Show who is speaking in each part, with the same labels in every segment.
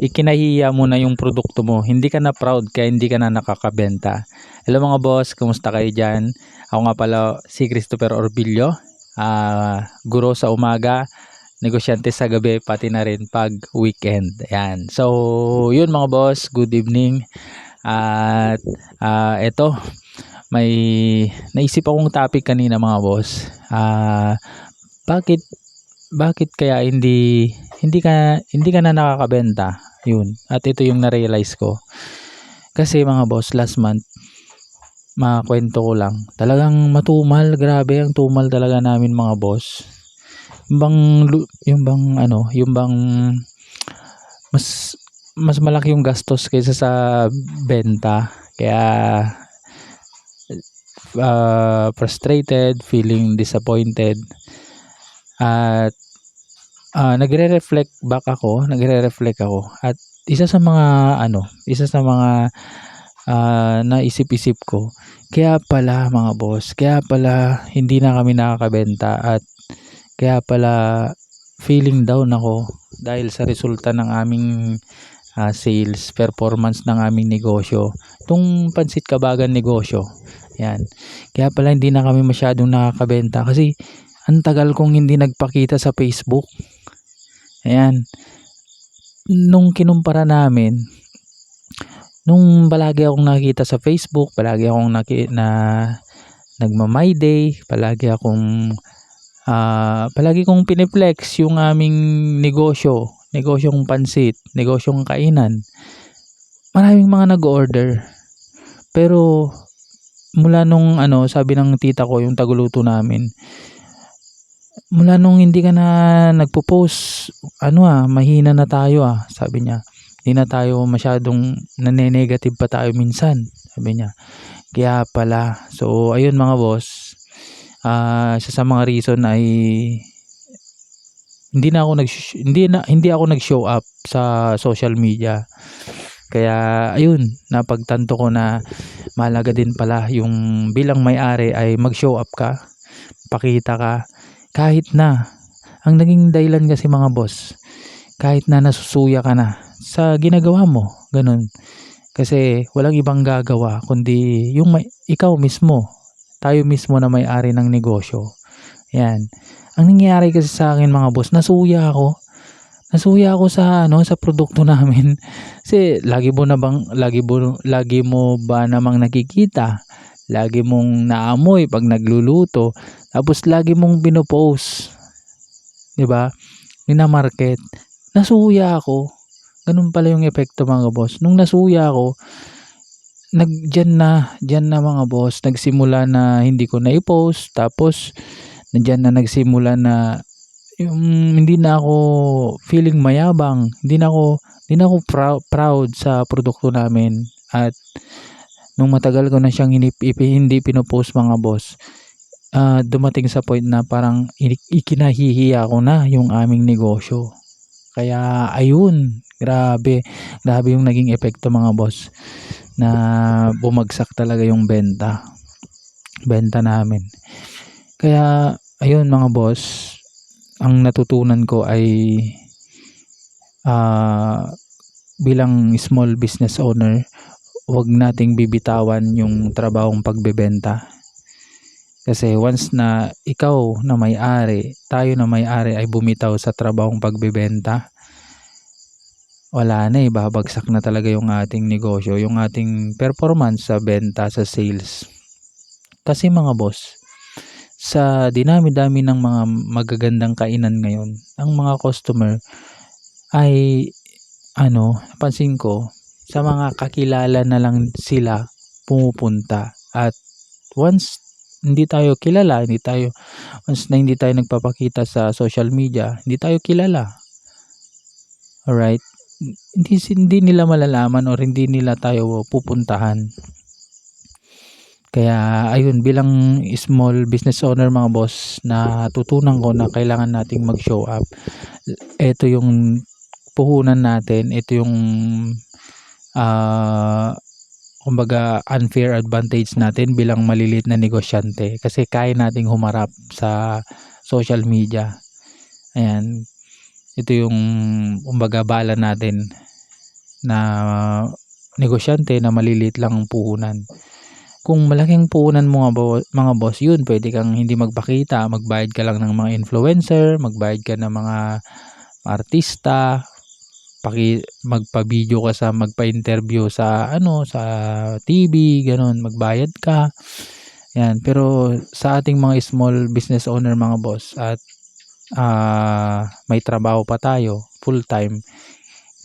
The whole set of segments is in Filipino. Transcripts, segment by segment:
Speaker 1: ikinahiya mo na yung produkto mo. Hindi ka na proud kaya hindi ka na nakakabenta. Hello mga boss, kumusta kayo dyan? Ako nga pala si Christopher Orbillo, ah, guro sa umaga, negosyante sa gabi, pati na rin pag weekend. Ayan. So, yun mga boss, good evening. At ah, eto, may naisip akong topic kanina mga boss. Ah, bakit bakit kaya hindi hindi ka hindi ka na nakakabenta? Yun. At ito yung na-realize ko. Kasi mga boss, last month makwento ko lang. Talagang matumal, grabe ang tumal talaga namin mga boss. Yung bang yung bang ano, yung bang mas mas malaki yung gastos kaysa sa benta. Kaya uh, frustrated, feeling disappointed. At ah, nagre-reflect back ako, nagre-reflect ako. At isa sa mga ano, isa sa mga ah, naisip-isip ko, kaya pala mga boss, kaya pala hindi na kami nakakabenta at kaya pala feeling down ako dahil sa resulta ng aming ah, sales performance ng aming negosyo. Itong pansit kabagan negosyo. Yan. Kaya pala hindi na kami masyadong nakakabenta kasi ang tagal kong hindi nagpakita sa Facebook. Ayan. Nung kinumpara namin, nung palagi akong nakikita sa Facebook, palagi akong naki, na nagma my day, palagi akong ah, palagi kong piniplex yung aming negosyo, negosyong pansit, negosyong kainan. Maraming mga nag-order. Pero mula nung ano, sabi ng tita ko, yung tagaluto namin, mula nung hindi ka na nagpo-post, ano ah, mahina na tayo ah, sabi niya. Hindi na tayo masyadong nane-negative pa tayo minsan, sabi niya. Kaya pala, so ayun mga boss, isa sa mga reason ay hindi na ako nag hindi na hindi ako nag-show up sa social media. Kaya ayun, napagtanto ko na mahalaga din pala yung bilang may-ari ay mag-show up ka, pakita ka kahit na ang naging dahilan kasi mga boss, kahit na nasusuya ka na sa ginagawa mo, ganun. Kasi walang ibang gagawa kundi yung may, ikaw mismo, tayo mismo na may-ari ng negosyo. Yan. Ang nangyayari kasi sa akin mga boss, nasuya ako. Nasuya ako sa ano sa produkto namin. Kasi lagi mo na bang lagi mo lagi mo ba namang nakikita? Lagi mong naamoy pag nagluluto. Tapos lagi mong pinopost. 'Di ba? Minamarket. Nasuya ako. Ganun pala yung epekto mga boss. Nung nasuya ako, nagdiyan na, diyan na mga boss, nagsimula na hindi ko na i-post. Tapos nandiyan na nagsimula na yung hindi na ako feeling mayabang, hindi na ako hindi na ako prou- proud sa produkto namin at nung matagal ko na siyang hindi, hindi pinopost mga boss, ah, dumating sa point na parang ikinahihiya ko na yung aming negosyo. Kaya ayun, grabe, grabe yung naging epekto mga boss na bumagsak talaga yung benta. Benta namin. Kaya ayun mga boss, ang natutunan ko ay ah, bilang small business owner, huwag nating bibitawan yung trabahong pagbebenta. Kasi once na ikaw na may-ari, tayo na may-ari ay bumitaw sa trabahong pagbebenta, wala na eh, babagsak na talaga yung ating negosyo, yung ating performance sa benta, sa sales. Kasi mga boss, sa dinami-dami ng mga magagandang kainan ngayon, ang mga customer ay ano, napansin ko, sa mga kakilala na lang sila pumupunta. At once hindi tayo kilala, hindi tayo, once na hindi tayo nagpapakita sa social media, hindi tayo kilala. Alright? Hindi, hindi nila malalaman or hindi nila tayo pupuntahan. Kaya ayun bilang small business owner mga boss na tutunan ko na kailangan nating mag-show up. Ito yung puhunan natin, ito yung ah kumbaga unfair advantage natin bilang maliliit na negosyante kasi kaya nating humarap sa social media. Ayan. Ito yung kumbaga bala natin na negosyante na maliliit lang ang puhunan. Kung malaking puhunan mo mga boss, yun, pwede kang hindi magpakita, magbayad ka lang ng mga influencer, magbayad ka ng mga artista, paki magpa-video ka sa magpa-interview sa ano sa TV, ganun, magbayad ka. Yan, pero sa ating mga small business owner mga boss at ah, may trabaho pa tayo, full time,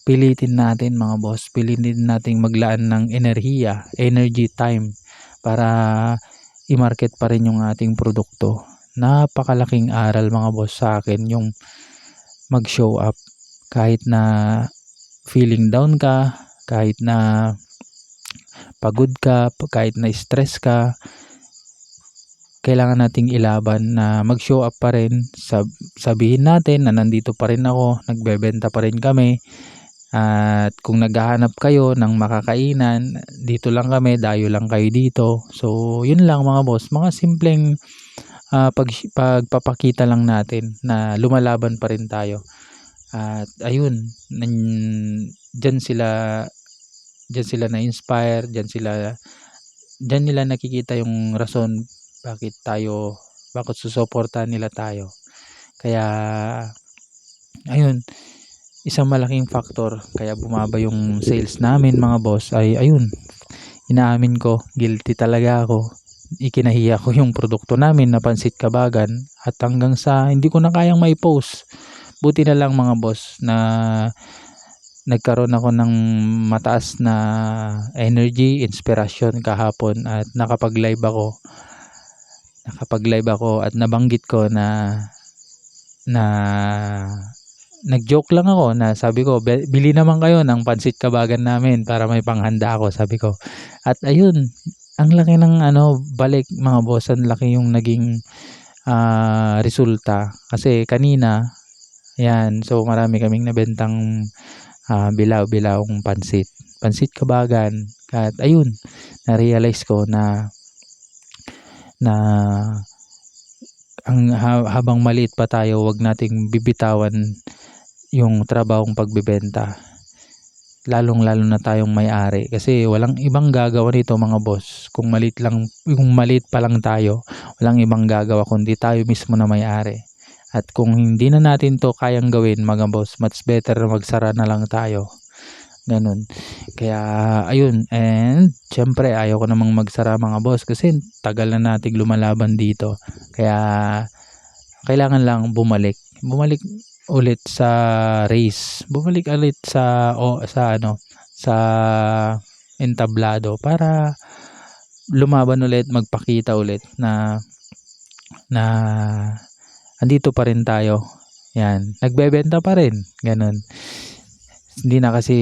Speaker 1: pilitin natin mga boss, pilitin nating maglaan ng enerhiya, energy time para i-market pa rin yung ating produkto. Napakalaking aral mga boss sa akin yung mag-show up kahit na feeling down ka, kahit na pagod ka, kahit na stress ka, kailangan nating ilaban na mag-show up pa rin. Sab sabihin natin na nandito pa rin ako, nagbebenta pa rin kami. At kung naghahanap kayo ng makakainan, dito lang kami, dayo lang kayo dito. So, yun lang mga boss, mga simpleng ah, pag, pagpapakita lang natin na lumalaban pa rin tayo. At ayun, nan- sila dyan sila na-inspire, dyan sila dyan nila nakikita yung rason bakit tayo bakit susuportahan nila tayo. Kaya ayun, isang malaking factor kaya bumaba yung sales namin mga boss ay ayun, inaamin ko, guilty talaga ako. Ikinahiya ko yung produkto namin na pansit kabagan at hanggang sa hindi ko na kayang may post. Buti na lang mga boss na nagkaroon ako ng mataas na energy, inspiration kahapon at nakapag-live ako. Nakapag-live ako at nabanggit ko na na nag-joke lang ako na sabi ko, "Be- bili naman kayo ng pansit kabagan namin para may panghanda ako, sabi ko. At ayun, ang laki ng ano, balik mga boss, ang laki yung naging ah, resulta. Kasi kanina, yan, so marami kaming nabentang ah, bilaw-bilawong pansit. Pansit kabagan. At ayun, na-realize ko na na ang ha- habang maliit pa tayo, wag nating bibitawan yung trabahong pagbebenta. Lalong-lalo na tayong may-ari kasi walang ibang gagawa nito mga boss. Kung maliit lang, kung maliit pa lang tayo, walang ibang gagawa kundi tayo mismo na may-ari. At kung hindi na natin to kayang gawin mga boss, much better na magsara na lang tayo. Ganun. Kaya ayun, and syempre ayaw ko namang magsara mga boss kasi tagal na nating lumalaban dito. Kaya kailangan lang bumalik. Bumalik ulit sa race. Bumalik ulit sa o sa ano, sa entablado para lumaban ulit, magpakita ulit na na andito pa rin tayo. Yan, nagbebenta pa rin, ganun. Hindi na kasi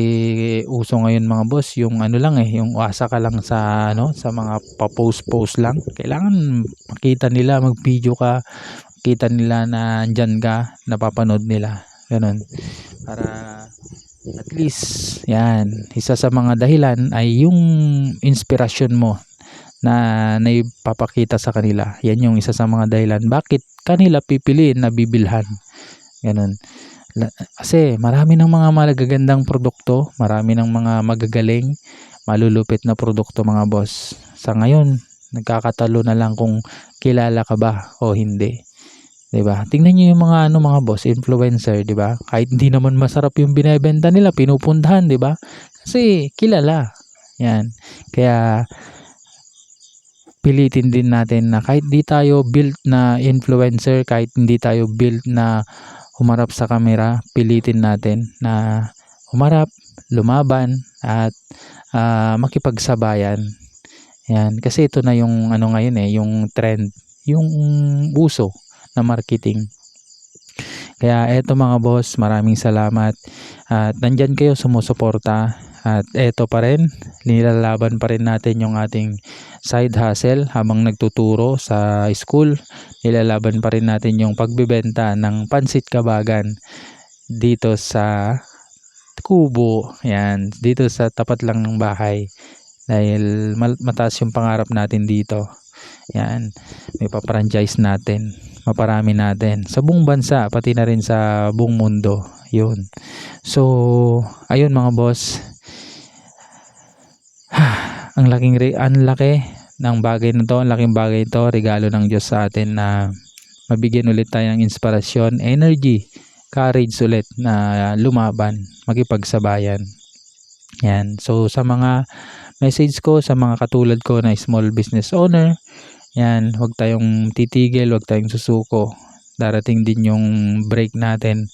Speaker 1: uso ngayon mga boss, yung ano lang eh, yung asa ka lang sa ano, sa mga pa-post-post lang. Kailangan makita nila, mag-video ka, kita nila na andyan ka, napapanood nila. Ganun. Para at least, yan, isa sa mga dahilan ay yung inspirasyon mo na naipapakita sa kanila. Yan yung isa sa mga dahilan. Bakit kanila pipiliin na bibilhan? Ganun. Kasi marami ng mga magagandang produkto, marami ng mga magagaling, malulupit na produkto mga boss. Sa ngayon, nagkakatalo na lang kung kilala ka ba o hindi. 'Di ba? Tingnan niyo yung mga ano mga boss, influencer, 'di ba? Kahit hindi naman masarap yung binebenta nila, pinupuntahan, 'di ba? Kasi kilala. Yan. Kaya pilitin din natin na kahit di tayo built na influencer, kahit hindi tayo built na humarap sa kamera, pilitin natin na humarap, lumaban at ah, makipagsabayan. Yan, kasi ito na yung ano ngayon eh, yung trend, yung uso na marketing. Kaya eto mga boss, maraming salamat. At nandyan kayo sumusuporta. At eto pa rin, nilalaban pa rin natin yung ating side hustle habang nagtuturo sa school. Nilalaban pa rin natin yung pagbibenta ng pansit kabagan dito sa kubo. Yan, dito sa tapat lang ng bahay. Dahil mataas yung pangarap natin dito. Yan, may pa-franchise natin. Maparami natin. Sa buong bansa, pati na rin sa buong mundo. Yun. So, ayun mga boss. Ang laking ang laki ng bagay na to, ang laking bagay ito, regalo ng Diyos sa atin na mabigyan ulit tayo ng inspirasyon, energy, courage ulit na lumaban, makipagsabayan. Yan. So sa mga message ko sa mga katulad ko na small business owner, yan, huwag tayong titigil, huwag tayong susuko. Darating din yung break natin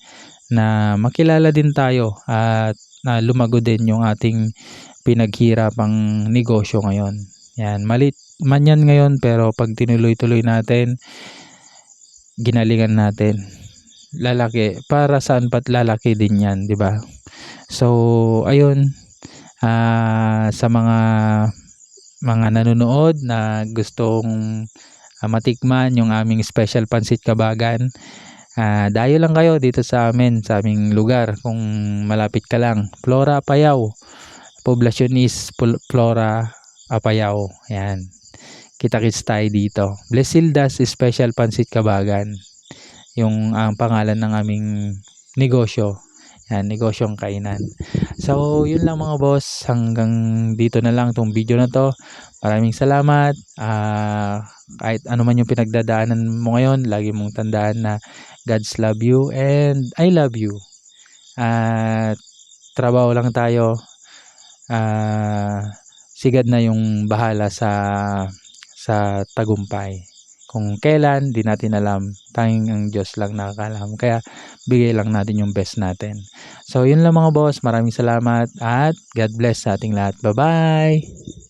Speaker 1: na makilala din tayo at na lumago din yung ating pinaghirapang negosyo ngayon. Yan, malit man yan ngayon pero pag tinuloy-tuloy natin, ginalingan natin. Lalaki, para saan pat lalaki din yan, di ba? So, ayun, ah, sa mga mga nanonood na gustong ah, matikman yung aming special pansit kabagan, ah, dayo lang kayo dito sa amin, sa aming lugar kung malapit ka lang. Flora Apayao. Poblasyon is Flora Apayao. Yan. Kita-kits tayo dito. Blesildas Special Pansit Kabagan. Yung ang pangalan ng aming negosyo. Yan, negosyong kainan. So, yun lang mga boss. Hanggang dito na lang tong video na to. Maraming salamat. Ah, kahit ano man yung pinagdadaanan mo ngayon, lagi mong tandaan na God's love you and I love you. At trabaho lang tayo. Ah, sigad na yung bahala sa sa tagumpay. Kung kailan, di natin alam. Tanging ang Diyos lang nakakalam. Kaya bigay lang natin yung best natin. So, yun lang mga boss. Maraming salamat at God bless sa ating lahat. Bye-bye!